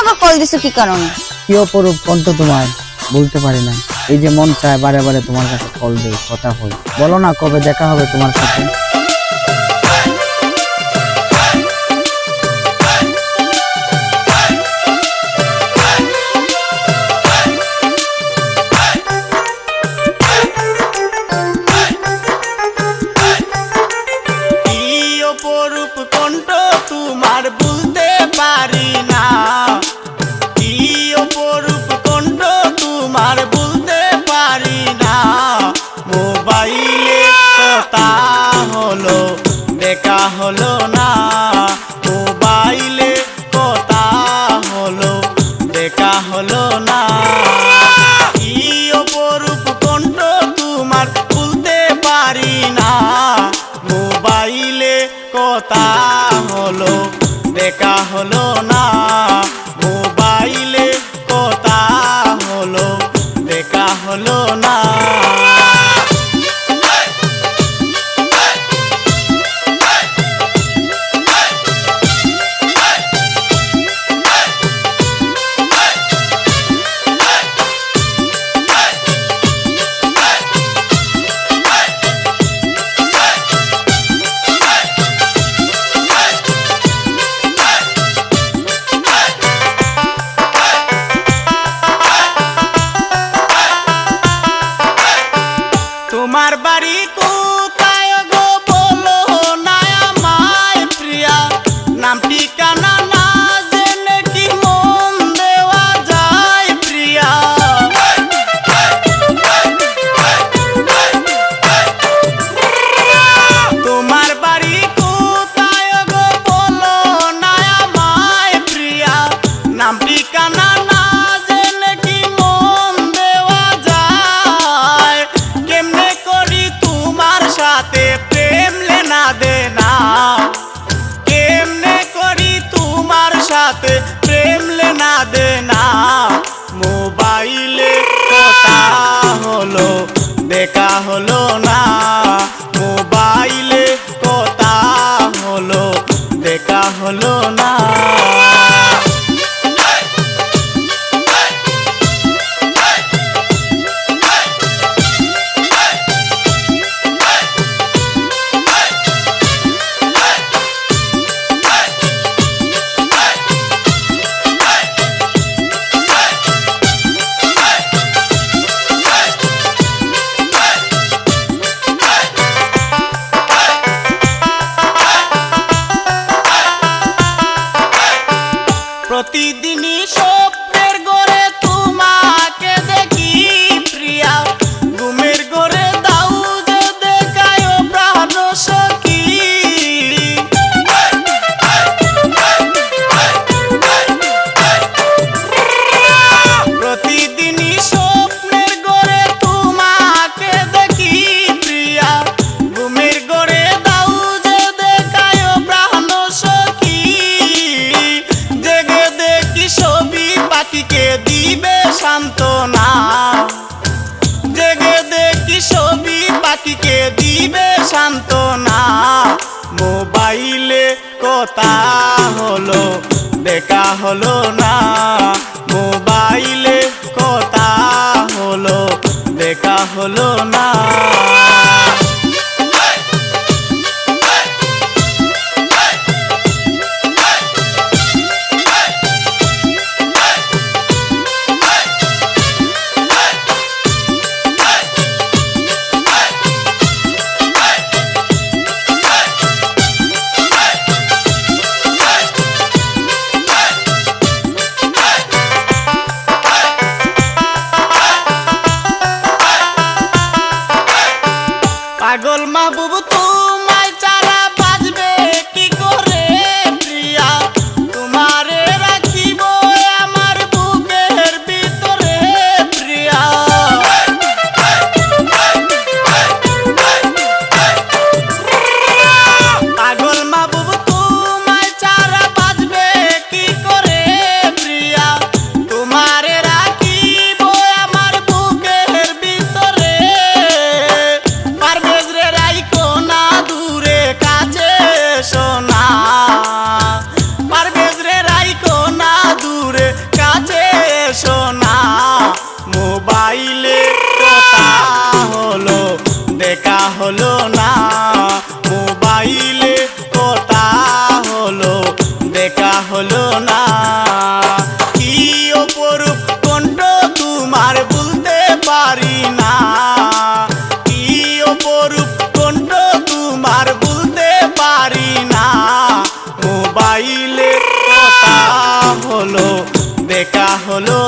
আবার কল দিছো কি কারণে? কি অপরূপ কণ্ঠ তোমার? বলতে পারি না। এই যে মন চায় বারে বারে তোমার কাছে কল দেই, কথা হই বলো না কবে দেখা হবে তোমার সাথে? হলো না। মোবাইলে কথা হলো, দেখা হলো না। কি অপরূপ কণ্ঠ তোমার বলতে পারি না। মোবাইলে কথা হলো, দেখা হলো না। মোবাইলে কথা হলো, দেখা হলো না। সাথে প্রেম লেনা দেনা? প্রতিদিনই পাখিকে দিবে সান্ত্বনা। মোবাইলে কথা হলো, দেখা হলো না। মোবাইলে কথা হলো, দেখা হলো না। মোবাইলে কথা হলো দেখা হলো